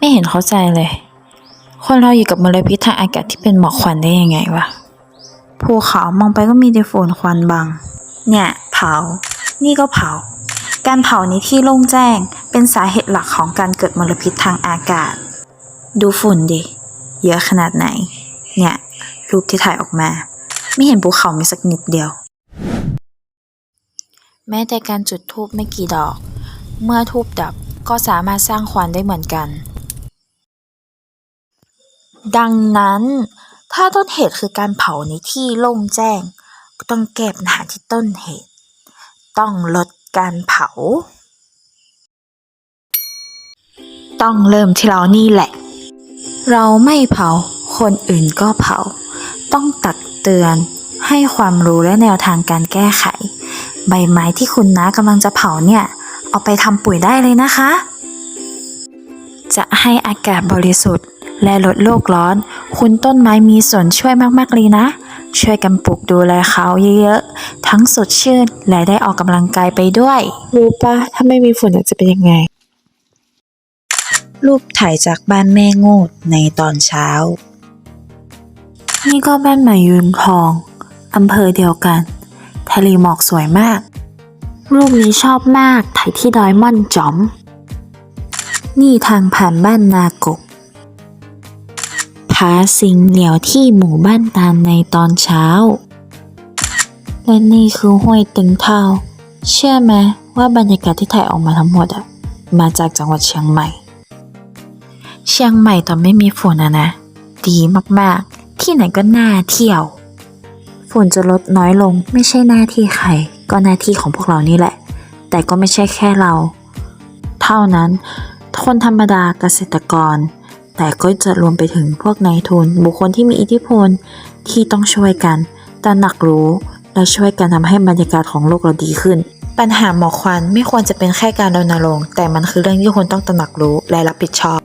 ไม่เห็นเข้าใจเลย คนเราอยู่กับมลพิษทางอากาศที่เป็นหมอกควันได้ยังไงวะภูเขามองไปก็มีแต่ฝุ่นควันบังเนี่ย เผา นี่ก็เผา การเผาในที่โล่งแจ้งเป็นสาเหตุหลักของการเกิดมลพิษทางอากาศ ดูฝุ่นดิ เยอะขนาดไหน เนี่ย รูปที่ถ่ายออกมา ไม่เห็นภูเขามีสักนิดเดียว แม้แต่การจุดธูปไม่กี่ดอก เมื่อธูปดับก็สามารถสร้างควันได้เหมือนกัน ดังนั้นถ้าต้นเหตุคือการเผาในที่โล่งแจ้ง ก็ต้องแก้ปัญหาที่ต้นเหตุ ต้องลดการเผา ต้องเริ่มที่เรานี่แหละ เราไม่เผา คนอื่นก็เผา ต้องตักเตือนให้ความรู้และแนวทางการแก้ไข ใบไม้ที่คุณน้ากำลังจะเผาเนี่ย เอาไปทำปุ๋ยได้เลยนะคะ จะให้อากาศบริสุทธิ์ และลดโลกร้อน คุณต้นไม้มีส่วนช่วยมากๆเลยนะ ช่วยกันปลูกดูแลเขาเยอะๆ ทั้งสดชื่นและได้ออกกำลังกายไปด้วย รู้ปะถ้าไม่มีฝุ่นจะเป็นยังไง รูปถ่ายจากบ้านแม่โงูดในตอนเช้า นี่ก็บ้านใหม่ยืนทองอำเภอเดียวกัน ทะเลหมอกสวยมาก รูปนี้ชอบมากถ่ายที่ดอยม่อนจอม นี่ทางผ่านบ้านนากกผาสิงเหลียวที่หมู่บ้านตาลในตอนเช้า และนี่คือห้วยตึงเท่า เชื่อไหมว่าบรรยากาศที่ถ่ายออกมาทั้งหมดอะมาจากจังหวัดเชียงใหม่ เชียงใหม่ตอนไม่มีฝนอะนะ ดีมากๆ ที่ไหนก็น่าเที่ยว ฝนจะลดน้อยลงไม่ใช่หน้าที่ใคร ก็หน้าที่ของพวกเรานี่แหละ แต่ก็ไม่ใช่แค่เรา เท่านั้นคนธรรมดาเกษตรกร แต่ก็จะรวมไปถึงพวกนายทุน บุคคลที่มีอิทธิพลที่ต้องช่วยกันตระหนักรู้ และช่วยกันทำให้บรรยากาศของโลกเราดีขึ้น ปัญหาหมอกควันไม่ควรจะเป็นแค่การรณรงค์แต่มันคือเรื่องที่คนต้องตระหนักรู้และรับผิดชอบ